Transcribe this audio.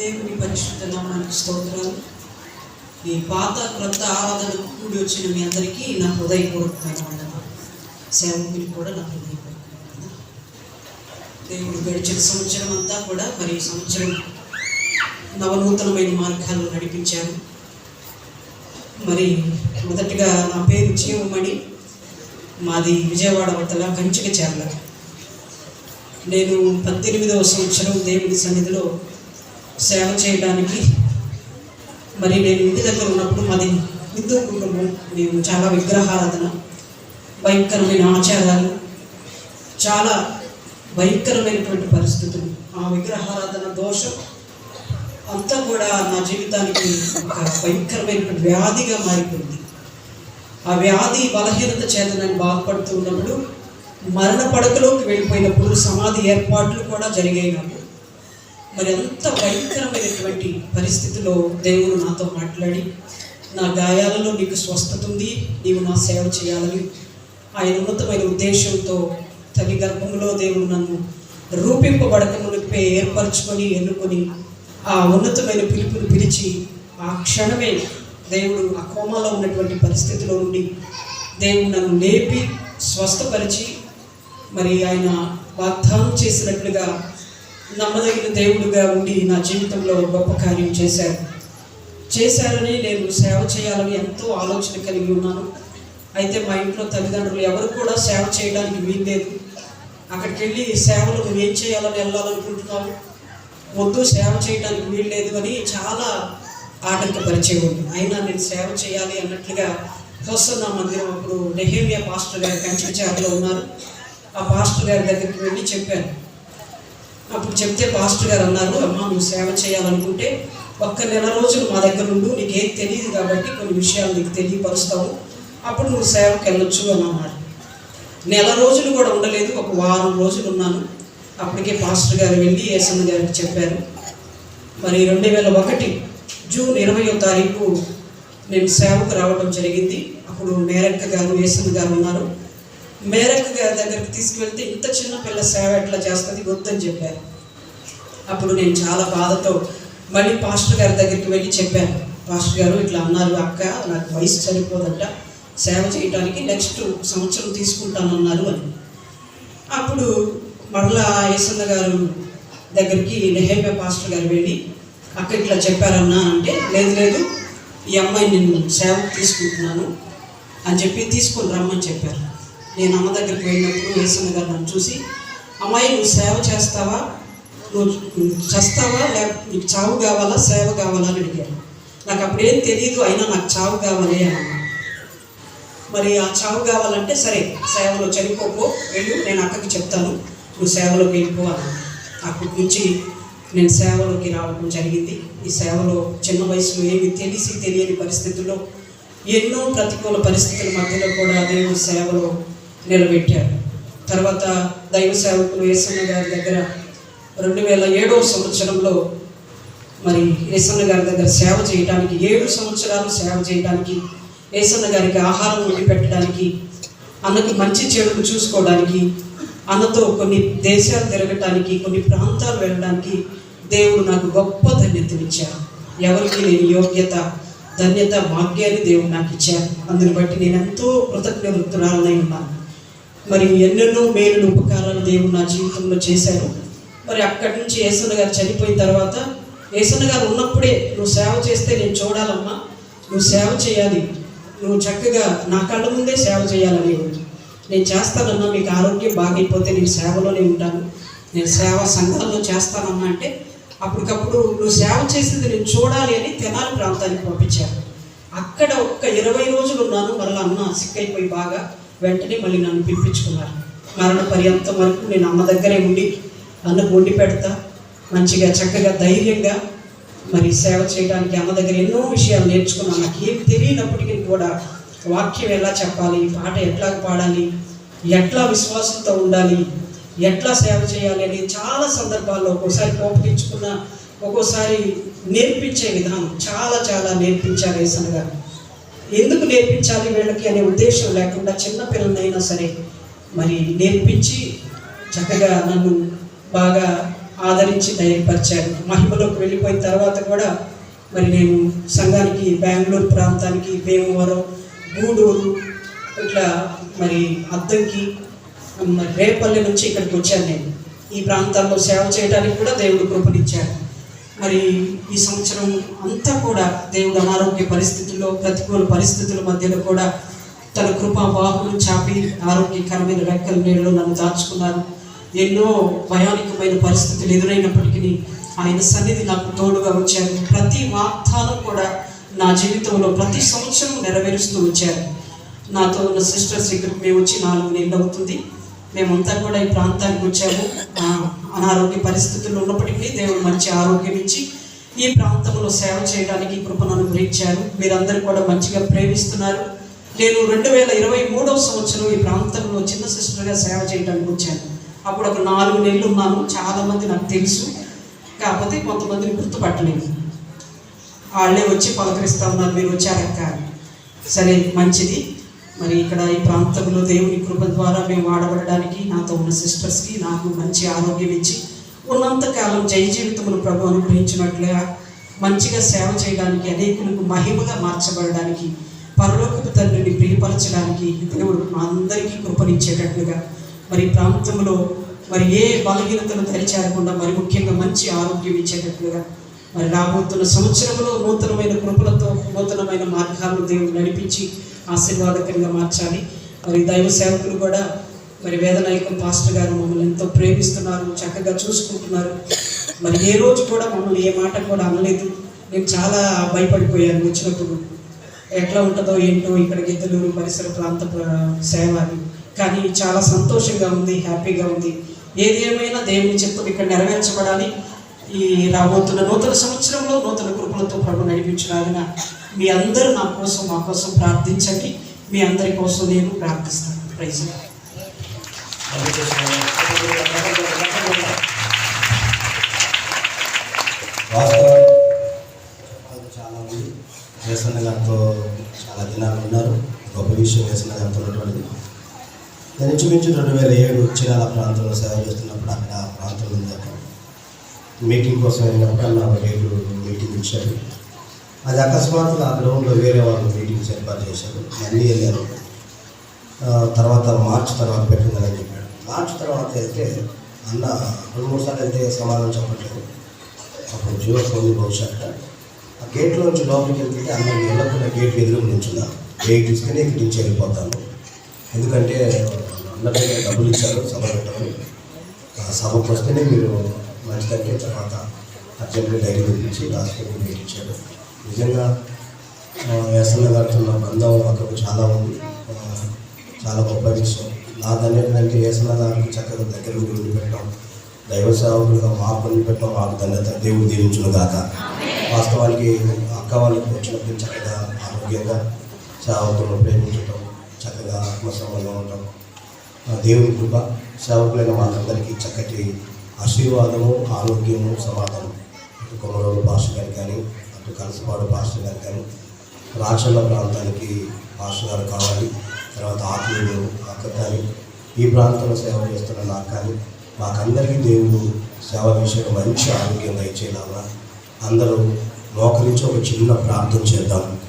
దేవుని పరిశుద్ధ నామానికి స్తోత్రాలు. ఈ పాత క్రొత్త ఆరాధన కూడి వచ్చిన మీ అందరికీ నా హృదయపూర్వకమైన వందనాలు. సేవకునికి కూడా నా హృదయపూర్వకమైన దేవుడు గడిచిన సంవత్సరం అంతా కూడా మరి సంవత్సరం నవనూతనమైన మార్గాల్లో నడిపించారు. మరి మొదటిగా నా పేరు జీవమణి. మాది విజయవాడ వద్దల కంచిక చేర్ల నేను పద్దెనిమిదవ సంవత్సరం దేవుని సన్నిధిలో సేవ చేయడానికి. మరి నేను ఇంటి దగ్గర ఉన్నప్పుడు మాది హిందూ కుటుంబం. మేము చాలా విగ్రహారాధన భయంకరమైన ఆచారాలు చాలా భయంకరమైనటువంటి పరిస్థితులు. ఆ విగ్రహారాధన దోషం అంతా కూడా నా జీవితానికి ఒక భయంకరమైనటువంటి వ్యాధిగా మారిపోయింది. ఆ వ్యాధి బలహీనత చేత నేను బాధపడుతూ ఉన్నప్పుడు మరణ పడకలోకి వెళ్ళిపోయినప్పుడు సమాధి ఏర్పాట్లు కూడా జరిగాయి నాకు. మరి అంత భయంకరమైనటువంటి పరిస్థితిలో దేవుడు నాతో మాట్లాడి నా గాయాలలో నీకు స్వస్థత ఉంది నీవు నా సేవ చేయాలని ఆయన ఉన్నతమైన ఉద్దేశంతో తల్లి గర్భంలో దేవుడు నన్ను రూపింపబడక మునిపే ఏర్పరచుకొని ఎన్నుకొని ఆ ఉన్నతమైన పిలుపుని పిలిచి ఆ క్షణమే దేవుడు ఆ కోమాలో ఉన్నటువంటి పరిస్థితిలో ఉండి దేవుడు నన్ను లేపి స్వస్థపరిచి మరి ఆయన వాగ్దానం చేసినట్లుగా నమ్మదగిన దేవుడుగా ఉండి నా జీవితంలో గొప్ప కార్యం చేశారు. చేశారని నేను సేవ చేయాలని ఎంతో ఆలోచన కలిగి ఉన్నాను. అయితే మా ఇంట్లో తల్లిదండ్రులు ఎవరు కూడా సేవ చేయడానికి వీల్లేదు. అక్కడికి వెళ్ళి సేవలు నువ్వు ఏం చేయాలని వెళ్ళాలనుకుంటున్నావు వద్దు సేవ చేయడానికి వీల్లేదు అని చాలా ఆటంకపరిచేవాడు. అయినా నేను సేవ చేయాలి అన్నట్లుగా హోసన్న మందిరం అప్పుడు నెహేమియా పాస్టర్ గారు కంచిచారులో ఉన్నారు. ఆ పాస్టర్ గారి దగ్గరికి వెళ్ళి చెప్పాను. అప్పుడు చెప్తే పాస్టర్ గారు అన్నారు అమ్మా నువ్వు సేవ చేయాలనుకుంటే ఒక్క నెల రోజులు మా దగ్గర ఉండు నీకు ఏం తెలియదు కాబట్టి కొన్ని విషయాలు నీకు తెలియపరుస్తావు. అప్పుడు నువ్వు సేవకి వెళ్ళొచ్చు అని అన్నాడు నెల రోజులు కూడా ఉండలేదు ఒక వారం రోజులు ఉన్నాను. అప్పటికే పాస్టర్ గారు వెళ్ళి ఏసన్న గారికి చెప్పారు. మరి రెండు వేల ఒకటి జూన్ ఇరవయో తారీఖు నేను సేవకు రావడం జరిగింది. అప్పుడు మేరక్క గారు ఏసన్న గారు ఉన్నారు. మేరకు గారి దగ్గరికి తీసుకువెళ్తే ఇంత చిన్న పిల్ల సేవ ఎట్లా చేస్తుంది వద్దని చెప్పారు. అప్పుడు నేను చాలా బాధతో మళ్ళీ పాస్టర్ గారి దగ్గరికి వెళ్ళి చెప్పాను. పాస్టర్ గారు ఇట్లా అన్నారు అక్క నాకు వయసు సరిపోదంట. సేవ చేయడానికి నెక్స్ట్ సంవత్సరం తీసుకుంటానన్నారు అని. అప్పుడు మరలా యేసన్న గారు దగ్గరికి నెహేమే పాస్టర్ గారు వెళ్ళి అక్క ఇట్లా చెప్పారన్నా అంటే లేదు లేదు ఈ అమ్మాయి నేను సేవకు తీసుకుంటున్నాను అని చెప్పి తీసుకొని రమ్మని చెప్పారు. నేను అమ్మ దగ్గరికి వెళ్ళినప్పుడు యేసన్న గారు నన్ను చూసి అమ్మాయి నువ్వు సేవ చేస్తావా? నువ్వు చేస్తావా? లేకపోతే నీకు చావు కావాలా? సేవ కావాలా? అని అడిగారు నాకు అప్పుడేం తెలియదు అయినా నాకు చావు కావాలి అని మరి ఆ చావు కావాలంటే సరే సేవలో చనిపోపో వెళ్ళు నేను అక్కకి చెప్తాను. నువ్వు సేవలోకి వెళ్ళిపో అన్నాను అప్పటి నుంచి నేను సేవలోకి రావడం జరిగింది. ఈ సేవలో చిన్న వయసులో ఏమి తెలిసి తెలియని పరిస్థితుల్లో ఎన్నో ప్రతికూల పరిస్థితుల మధ్యలో కూడా దేవుడు సేవలో నిలబెట్టారు. తర్వాత దైవ సేవకులు ఏసన్న గారి దగ్గర రెండు వేల ఏడవ సంవత్సరంలో మరి ఏసన్న గారి దగ్గర సేవ చేయడానికి ఏడు సంవత్సరాలు సేవ చేయడానికి ఏసన్న గారికి ఆహారం వండి పెట్టడానికి అన్నకి మంచి చెడుకు చూసుకోవడానికి అన్నతో కొన్ని దేశాలు తిరగటానికి కొన్ని ప్రాంతాలు వెళ్ళడానికి దేవుడు నాకు గొప్ప ధన్యతనిచ్చారు. ఎవరికి నేను యోగ్యత ధన్యత భాగ్యాన్ని దేవుడు నాకు ఇచ్చారు. అందుని బట్టి నేను ఎంతో కృతజ్ఞతృతురాలనై ఉన్నాను. మరి ఎన్నెన్నో మేలు ఉపకారాలు దేవుడు నా జీవితంలో చేశారు మరి అక్కడి నుంచి యేసన్న గారు చనిపోయిన తర్వాత యేసన్న గారు ఉన్నప్పుడే నువ్వు సేవ చేస్తే నేను చూడాలమ్మా నువ్వు సేవ చేయాలి. నువ్వు చక్కగా నా కళ్ళ ముందే సేవ చేయాలని నేను చేస్తానన్నా మీకు ఆరోగ్యం బాగైపోతే నేను సేవలోనే ఉంటాను. నేను సేవ సంఘాల్లో చేస్తానమ్మా అంటే అప్పటికప్పుడు నువ్వు సేవ చేసింది నేను చూడాలి అని తెనాలి ప్రాంతానికి పంపించారు. అక్కడ ఒక్క ఇరవై రోజులు ఉన్నాను మరలా అన్న సిక్కైపోయి బాగా వెంటనే మళ్ళీ నన్ను పిలిపించుకున్నారు. మరణ పర్యంతం వరకు నేను అమ్మ దగ్గరే ఉండి అన్నకు వండి పెడతా మంచిగా చక్కగా ధైర్యంగా మరి సేవ చేయడానికి అమ్మ దగ్గర ఎన్నో విషయాలు నేర్చుకున్నాను. నాకు ఏం తెలియనప్పటికీ కూడా వాక్యం ఎలా చెప్పాలి పాట ఎట్లా పాడాలి ఎట్లా విశ్వాసంతో ఉండాలి ఎట్లా సేవ చేయాలి అని చాలా సందర్భాల్లో ఒక్కోసారి కోపగించుకున్న ఒక్కోసారి నేర్పించే విధానం చాలా చాలా నేర్పించారు ఏసన్న గారు. ఎందుకు నేర్పించాలి వీళ్ళకి అనే ఉద్దేశం లేకుండా చిన్న పిల్లలైనా సరే మరి నేర్పించి చక్కగా నన్ను బాగా ఆదరించి ధైర్యపరిచారు మహిమలోకి వెళ్ళిపోయిన తర్వాత కూడా మరి నేను సంఘానికి బెంగళూరు ప్రాంతానికి భీమవరం గూడూరు ఇట్లా మరి అద్దంకి మరి రేపల్లి నుంచి ఇక్కడికి వచ్చాను నేను. ఈ ప్రాంతాల్లో సేవ చేయడానికి కూడా దేవుడు కృపనిచ్చారు మరి ఈ సంవత్సరం అంతా కూడా దేవుడు అనారోగ్య పరిస్థితుల్లో ప్రతికూల పరిస్థితుల మధ్యలో కూడా తన కృపా బాహులు చాపి ఆరోగ్యకరమైన రెక్కల నీళ్ళు నన్ను దాచుకున్నారు. ఎన్నో భయానికమైన పరిస్థితులు ఎదురైనప్పటికీ ఆయన సన్నిధి నాకు తోడుగా వచ్చారు. ప్రతి వాగ్దానం కూడా నా జీవితంలో ప్రతి సంవత్సరం నెరవేరుస్తూ వచ్చారు. నాతో ఉన్న సిస్టర్స్ ఇక్కడికి మేము వచ్చి నాలుగు నెలలు అవుతుంది. మేమంతా కూడా ఈ ప్రాంతానికి వచ్చాము. అనారోగ్య పరిస్థితుల్లో ఉన్నప్పటికీ దేవుడు మంచి ఆరోగ్యం ఇచ్చి ఈ ప్రాంతంలో సేవ చేయడానికి కృపను అనుగ్రహించారు. మీరందరూ కూడా మంచిగా ప్రేమిస్తున్నారు. నేను రెండు వేల ఇరవై మూడవ సంవత్సరం ఈ ప్రాంతంలో చిన్న సిస్టర్గా సేవ చేయడానికి వచ్చాను. అప్పుడు ఒక నాలుగు నెలలు ఉన్నాను. చాలామంది నాకు తెలుసు. కాకపోతే కొంతమందిని గుర్తుపట్టలేదు. వాళ్ళే వచ్చి పలకరిస్తా ఉన్నారు. మీరు వచ్చారక్క. సరే మంచిది. మరి ఇక్కడ ఈ ప్రాంతంలో దేవుని కృప ద్వారా మేము వాడబడడానికి నాతో ఉన్న సిస్టర్స్కి నాకు మంచి ఆరోగ్యం ఇచ్చి ఉన్నంతకాలం జయ జీవితమును ప్రభు అనుగ్రహించినట్లుగా మంచిగా సేవ చేయడానికి అనేకులకు మహిమగా మార్చబడడానికి పరలోకపు తండ్రిని ప్రియపరచడానికి దేవుడు మా అందరికీ కృపనిచ్చేటట్లుగా మరి ప్రాంతంలో మరి ఏ బలహీనతను దరిచేరకుండా మరి ముఖ్యంగా మంచి ఆరోగ్యం ఇచ్చేటట్లుగా మరి రాబోతున్న సంవత్సరంలో నూతనమైన కృపలతో నూతనమైన మార్గాలను దేవుడు నడిపించి ఆశీర్వాదకరంగా మార్చాలి. మరి దైవ సేవకులు కూడా మరి వేదనాయకం పాస్టర్ గారు మమ్మల్ని ఎంతో ప్రేమిస్తున్నారు చక్కగా చూసుకుంటున్నారు. మరి ఏ రోజు కూడా మమ్మల్ని ఏ మాట కూడా అనలేదు. నేను చాలా భయపడిపోయాను వచ్చినప్పుడు. ఎట్లా ఉంటుందో ఏంటో ఇక్కడ గిద్దలూరు పరిసర ప్రాంత సేవ అని కానీ చాలా సంతోషంగా ఉంది హ్యాపీగా ఉంది. ఏది ఏమైనా దేవుని చిత్తం ఇక్కడ నెరవేర్చబడాలి. ఈ రాబోతున్న నూతన సంవత్సరంలో నూతన కృపలతో ప్రభు నడిపించడానికి మీ అందరూ నా కోసం మా కోసం ప్రార్థించండి. మీ అందరి కోసం నేను ప్రార్థిస్తాను. ప్రైజ్ చాలా మంది వేసన్న గారితో చాలా దినాలు ఉన్నారు. గొప్ప విషయం వేసన్న గారితో ఉన్నటువంటిది. నేను ఇంచుమించు రెండు వేల ఏడు చిరాల ప్రాంతంలో సేవ చేస్తున్నప్పుడు అక్కడ ఆ ప్రాంతంలో ఉంది అక్కడ మీటింగ్ కోసం వెళ్ళినప్పుడు అన్న ఒక మీటింగ్ ఇచ్చారు. అది అకస్మాత్తుగా ఆ గ్రౌండ్లో వేరే వాళ్ళు మీటింగ్స్ ఏర్పాటు చేశారు. అన్నీ వెళ్ళారు తర్వాత మార్చ్ తర్వాత పెట్టిందని చెప్పాడు. మార్చ్ తర్వాత అయితే అన్న రెండు మూడు సార్లు అయితే సమాధానం చెప్పట్లేదు. అప్పుడు జియో ఫోన్ బహుశా ఆ గేట్లోంచి లోపలికి వెళ్తే అన్న వెళ్ళకుండా గేట్ ఎదురు నుంచున్నా గేట్ తీసుకుని ఇక్కడి నుంచి వెళ్ళిపోతాను. ఎందుకంటే అన్న దగ్గర డబ్బులు ఇచ్చారు సభ పెట్టమని. ఆ సభకు వస్తేనే మీరు మంచిదంటే తర్వాత అర్జెంట్గా డైరీ గురించి రాసుకొని మీరు ఇచ్చాడు నిజంగా ఎస్ఎల్ గారితో ఉన్న బంధం అక్కడ చాలా ఉంది. చాలా గొప్ప విషయం. నా ధన్యత ఏసన్న గారికి చక్కగా దగ్గర ఉండి పెట్టడం దైవ సేవకులుగా మాకు ఉండి పెట్టడం మాకు ధన్యత దేవుడు దీవించును గాక. వాస్తవానికి అక్క వాళ్ళకి వచ్చినప్పుడు చక్కగా ఆరోగ్యంగా సేవకులను ప్రేమించడం చక్కగా ఆత్మసంబంధం ఉండటం దేవుని కృప సేవకులైన వాళ్ళందరికీ చక్కటి ఆశీర్వాదము ఆరోగ్యము సమాధానం. అటు కొమరోలు పాస్టర్ గారికి కానీ అటు కలసపాడు పాస్టర్ గారు కానీ రాచల్ల ప్రాంతానికి పాస్టర్ గారు కావాలి. తర్వాత ఆత్మీయులు అక్క కానీ ఈ ప్రాంతంలో సేవ చేస్తున్న నాకు కానీ మాకందరికీ దేవుడు సేవ విషయంలో మంచి ఆరోగ్యంగా ఇచ్చేలాగా అందరూ మోకరించి ఒక చిన్న ప్రార్థన చేద్దాం.